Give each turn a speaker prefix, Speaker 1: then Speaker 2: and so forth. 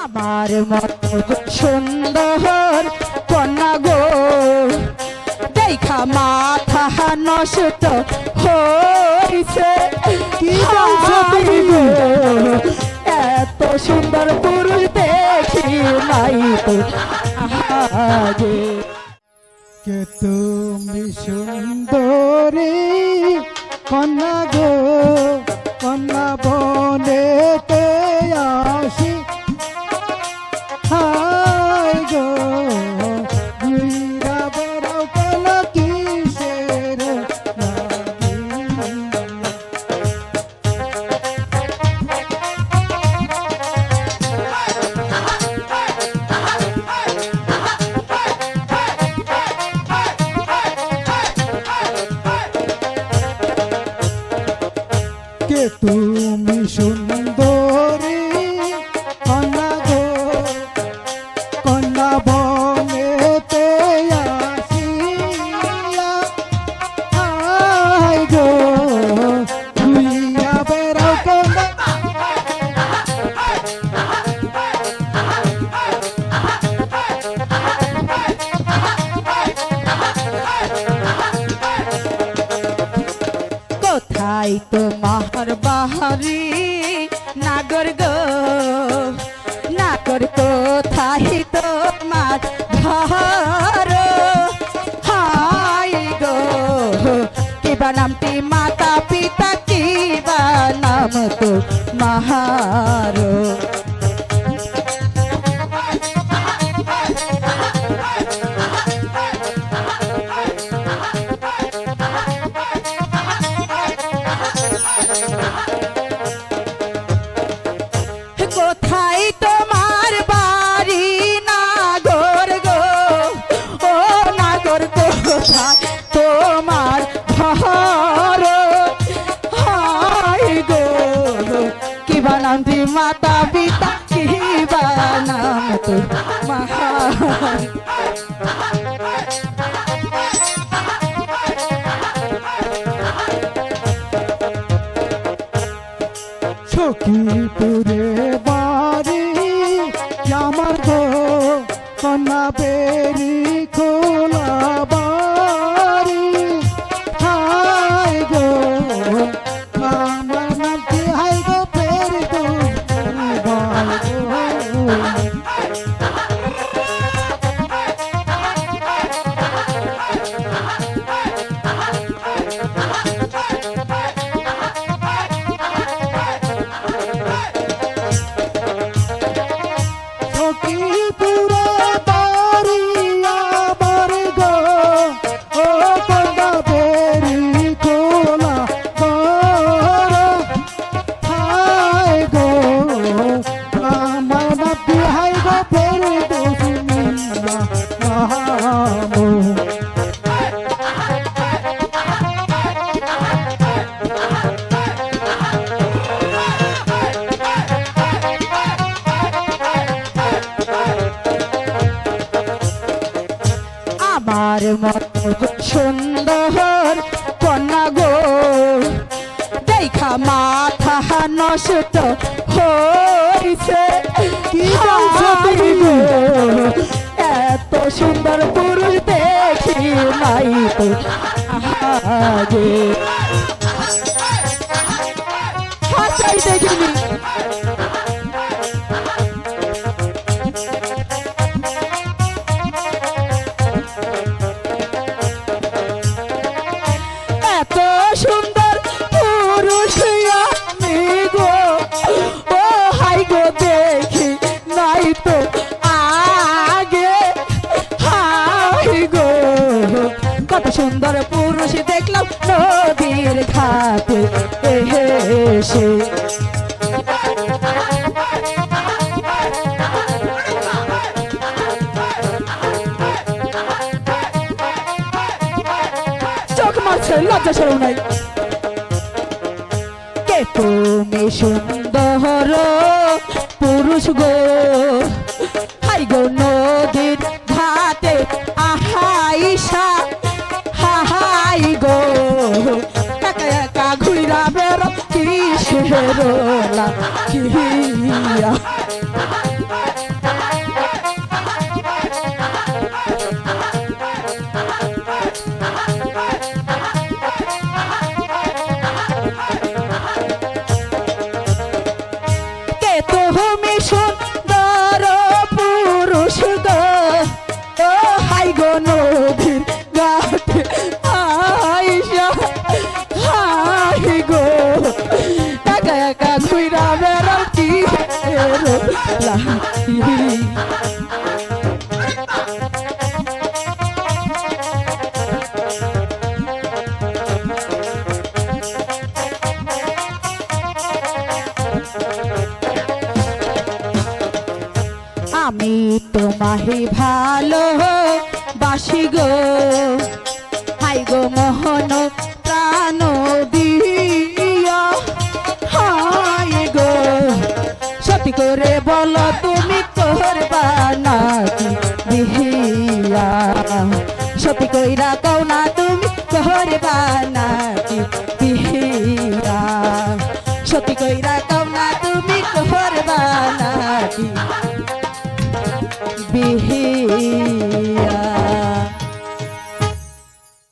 Speaker 1: আমার মতো সুন্দর কন্যা গো। দেখা মাথা নষ্ট হইছে এত সুন্দর পুরুষ দেখি নাই তো আগে
Speaker 2: কে তুমি সুন্দরী কন্যা গো? কন্যা বনেতে
Speaker 1: কোথায় তোমার বাহারি। নাগর গো নাগর কোথায় তোমার ঘর? হাই গো কিবা নামটি মাতা কিবা নাম দি মাতা পিতা কিবা নাম তো মহা
Speaker 2: আমার
Speaker 1: মতো সুন্দর কন্যা গো। দেখা মাথা নষ্ট হইছে। এত সুন্দর পুরুষ দেখি নাই তো আগে দেখিনি নদীর ঘাটে এসে চোখ মারছে, লজ্জা সরম নাই। কে তুমি সুন্দর? পুরুষ গো। হাই গো নদীর ঘাটে কিসের লাগিয়া তোমাহে ভালো বাসি গো। হাই গো মোহন প্রাণ দিয়া হাই গো সত্যি করে বলো তুমি করবা নাকি বিহিয়া সত্যি কইরা কও না তুমি করবা নাকি কইরা